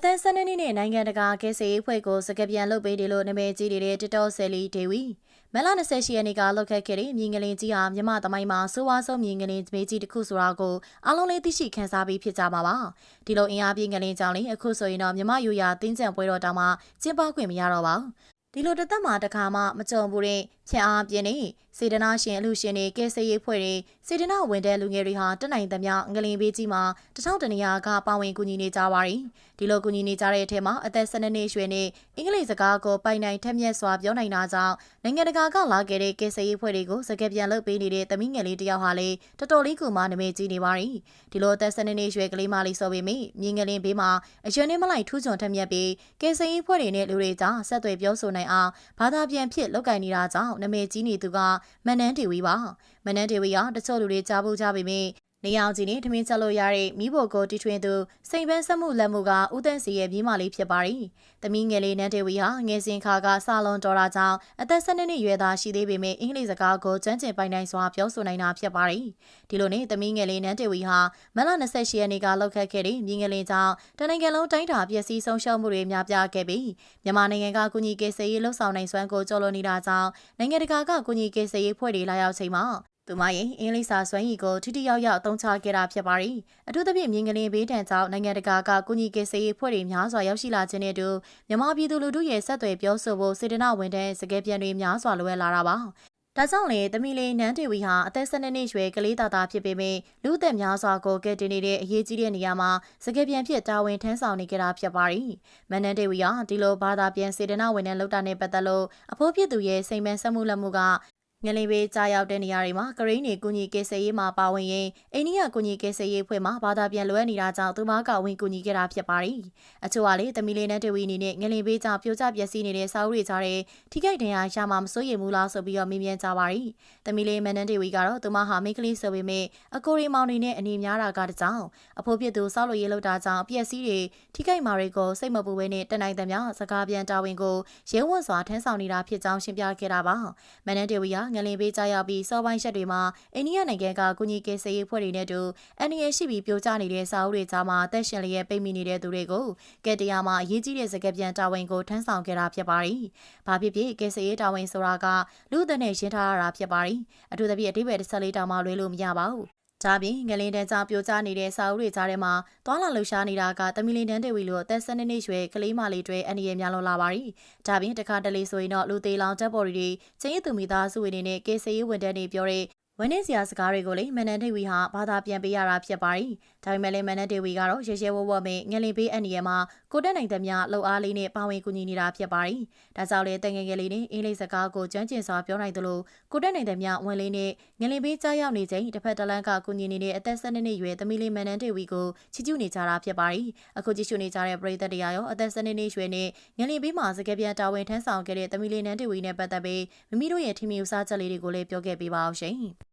အသက်12နှစ်နဲ့နိုင်ငံတကာကဲဆေးအဖွဲ့ကိုစကပြန်လုပ်ပေးတယ်လို့နာမည်ကြီးနေတဲ့ TikTok ဆယ်လီဒေဝီမလ28ရက်နေ့ကလောက်ခတ်ခဲ့တဲ့မြင်းကလေးကြီးဟာမြမသမိုင်းမှာစိုးဝါးဆုံးမြင်းကလေးမေးကြီးတစ်ခုဆိုတာကိုအားလုံးလေးသိရှိခန်းစားပြီးဖြစ်ကြမှာပါဒီလိုအင်အားပြင်းကလေးကြောင့်လေအခုဆိုရင်တော့မြမယူရာတင်းကျပ်ပွဲတော်တောင်မှကျင်းပခွင့်မရတော့ပါဘူးဒီလိုတသက်မှာတခါမှမကြုံဘူးတဲ့ဖြန့်အားပြင်းနေ စေတနာရှင်အလူရှင်တွေကဲဆေးရေးဖွဲ့တွေစေတနာဝင်တဲ့လူငယ်တွေဟာတက်နိုင်သမျှငလင်ပေးကြီးမှာတထောင်တနေရာကပါဝင်ကူညီနေကြပါရီဒီလိုကူညီနေကြတဲ့အထက်မှာအသက်12နှစ်ရွယ်နဲ့အင်္ဂလိပ်စကားကိုပိုင်နိုင်ထက်မြက်စွာပြောနိုင်တာကြောင့်နိုင်ငံတကာကလာခဲ့တဲ့ကဲဆေးရေးဖွဲ့တွေကိုစကပြန်လုပ်ပေးနေတဲ့သမီးငယ်လေးတယောက်ဟာလေတော်တော်လေးကူမနာမည်ကြီးနေပါရီဒီလိုအသက်12နှစ်ရွယ်ကလေးမလေးဆိုပေမယ့်မြင်းငလင်ဘေးမှာအရွယ်နဲ့မလိုက်ထူးချွန်ထက်မြက်ပြီးကဲဆေးရေးဖွဲ့တွေနဲ့လူတွေကြောင့်ဆက်သွယ်ပြောဆိုနိုင်အောင်ဘာသာပြန်ဖြစ်လောက်ကင်နေတာကြောင့်နာမည်ကြီးနေသူကမန်နန်းဒေဝီပါမန်နန်းဒေဝီကတချို့လူတွေကြားဖို့ကြပေမယ့် နေအောင်ကြီးနဲ့ထမင်းချက်လို့ရတဲ့မိဖို့ကိုတီထွင်သူစိန်ပန်းဆက်မှုလက်မှုကဦးတန်းစီရဲ့မြင်းမလေးဖြစ်ပါရီ။သမီးငယ်လေးနန်းဒေဝီဟာငယ်စဉ်ခါကစာလွန်တော်တာကြောင့်အသက်၁၂နှစ်ရွယ်သားရှိသေးပေမယ့်အင်္ဂလိပ်စကားကိုကျမ်းကျင်ပိုင်နိုင်စွာပြောဆိုနိုင်တာဖြစ်ပါရီ။ဒီလိုနဲ့သမီးငယ်လေးနန်းဒေဝီဟာမလ28ရက်နေ့ကလောက်ခတ်ခဲ့တဲ့မြင်းငယ်လေးကြောင့်တနိုင်ငံလုံးတိုင်းတာပျက်စီးဆုံးရှုံးမှုတွေများပြားခဲ့ပြီးမြန်မာနိုင်ငံကကုညီကေဆေးရေးလှုပ်ဆောင်နိုင်စွမ်းကိုကြော်လွန်နေတာကြောင့်နိုင်ငံတကာကကုညီကေဆေးရေးဖွဲ့တွေလာရောက်ချိန်မှာ သူမရဲ့အင်္ဂလိပ်စာစွမ်းရည်ကိုထိထိရောက်ရောက်အသုံးချခဲ့တာဖြစ်ပါရီအထူးသဖြင့်မြင်းကလေးဘေးတံကြောင့်နိုင်ငံတကာကကုညီကေဆေးဖွဲ့တွေများစွာရောက်ရှိလာခြင်းနဲ့တူမြန်မာပြည်သူလူထုရဲ့ဆက်သွယ်ပြောဆိုဖို့စေတနာဝန်တဲ့စကားပြန်တွေများစွာလိုအပ်လာတာပါဒါကြောင့်လေသမီးလေးနန်းတေဝီဟာအသက်၁၂နှစ်ရွယ်ကလေးသားသားဖြစ်ပေမယ့်လူသက်များစွာကိုကဲတင်နေတဲ့အရေးကြီးတဲ့နေရာမှာစကပြန်ဖြစ်တာဝန်ထမ်းဆောင်နေကြတာဖြစ်ပါရီမန်နန်းတေဝီဟာဒီလိုဘာသာပြန်စေတနာဝန်ထမ်းလုပ်တာနဲ့ပတ်သက်လို့အဖိုးဖြစ်သူရဲ့စိန်ပန်းဆက်မှုလက်မှုက ငလင်ပေးကြားရောက်တဲ့နေရာတွေမှာကရိန်းတွေကုညီကေဆယ်ရေးမှာပါဝင်ရင်အိန္ဒိယကုညီကေဆယ်ရေးဖွဲ့မှာဘာသာပြန်လွှဲနေတာကြောင့်သူမကဝင်ကုညီခဲ့တာဖြစ်ပါရီအချို့ကလေတမီလေးနဲ့တဝီအနေနဲ့ငလင်ပေးကြောင့်ပြိုကျပျက်စီးနေတဲ့စာအုပ်တွေကြားတဲ့ထိခိုက်ဒဏ်ရာရမှာမစိုးရိမ်ဘူးလားဆိုပြီးတော့မေးမြန်းကြပါရီတမီလေးမန်နန်တေဝီကတော့သူမဟာမိတ်ကလေးဆိုပေမဲ့အကိုရီမောင်နေနဲ့အနေများတာကတကြောင်အဖိုးဖြစ်သူစောက်လို့ရေးလောက်တာကြောင့်ပျက်စီးတွေထိခိုက်မာတွေကိုစိတ်မပူဘဲနဲ့တနိုင်သမျှစကားပြန်တာဝန်ကိုရဲဝံ့စွာထမ်းဆောင်နေတာဖြစ်ကြောင်းရှင်းပြခဲ့တာပါမန်နန်တေဝီကငလင်ပေးကြားရောက်ပြီးစောပိုင်းရက်တွေမှာအိန္ဒိယနိုင်ငံကကုညီကေဆေးရေးဖွဲ့တွေနဲ့တူအန်ဒီရဲ့ရှိပြီးပြိုကျနေတဲ့စာအုပ်တွေကြားမှာတက်ရှင်လျက်ပိတ်မိနေတဲ့သူတွေကိုကဲတရားမှာအရေးကြီးတဲ့စကားပြန်တာဝန်ကိုထမ်းဆောင်ခဲ့တာဖြစ်ပါရီ။ဘာဖြစ်ဖြစ်ကေဆေးရေးတာဝန်ဆိုတာကလူသက်နဲ့ရှင်းထားရတာဖြစ်ပါရီ။အထူးသဖြင့်အတိပ္ပယ်တစ်ဆက်လေးတောင်မှလွဲလို့မရပါဘူး။ ဒါပြင်ငလင်းတန်းကြောင့်ပြိုကျနေတဲ့စာအုပ်တွေကြားထဲမှာသွာလာလှူရှားနေတာကတမီလီတန်းတေဝီလိုအသက်12နှစ်ရွယ်ကလေးမလေးတွေအန်ဒီရများလွန်လာပါရီ။ဒါပြင်တခါတလေဆိုရင်တော့လူသေးလောင်တပ်ပေါ်တွေချင်းရည်သူမိသားစုဝင်တွေနဲ့ကေဆေးရေးဝန်ထမ်းတွေပြောတဲ့ ဝင်းနေစရာစကားတွေကိုလေမန်နန်ဒေဝီဟာဘာသာပြန်ပေးရတာဖြစ်ပါရီဒါပေမဲ့လည်းမန်နန်ဒေဝီကတော့ရဲရဲဝဝမဲ့ငလင်ပေးအန်ဒီယမှာကိုတက်နိုင်သမျှလှုပ်အားလေးနဲ့ပါဝင်ကူညီနေတာဖြစ်ပါရီဒါကြောင့်လေတန်ငယ်ငယ်လေးနဲ့အင်္ဂလိပ်စကားကိုကျွမ်းကျင်စွာပြောနိုင်သလိုကိုတက်နိုင်သမျှဝင်လေးနဲ့ငလင်ပေးကြားရောက်နေချိန်တစ်ဖက်တလန်းကကူညီနေတဲ့အသက်12နှစ်ရွယ်သမီးလေးမန်နန်ဒေဝီကိုချီကျူးနေကြတာဖြစ်ပါရီအခုကြည့်ရှုနေကြတဲ့ပရိသတ်တရားရောအသက်12နှစ်ရွယ်နဲ့ငလင်ပေးမှာစကပြန်တာဝန်ထမ်းဆောင်ခဲ့တဲ့သမီးလေးနန်ဒေဝီနဲ့ပတ်သက်ပြီးမိမိတို့ရဲ့ထင်မြင်ဥစားချက်လေးတွေကိုလည်းပြောခဲ့ပေးပါအောင်ရှင်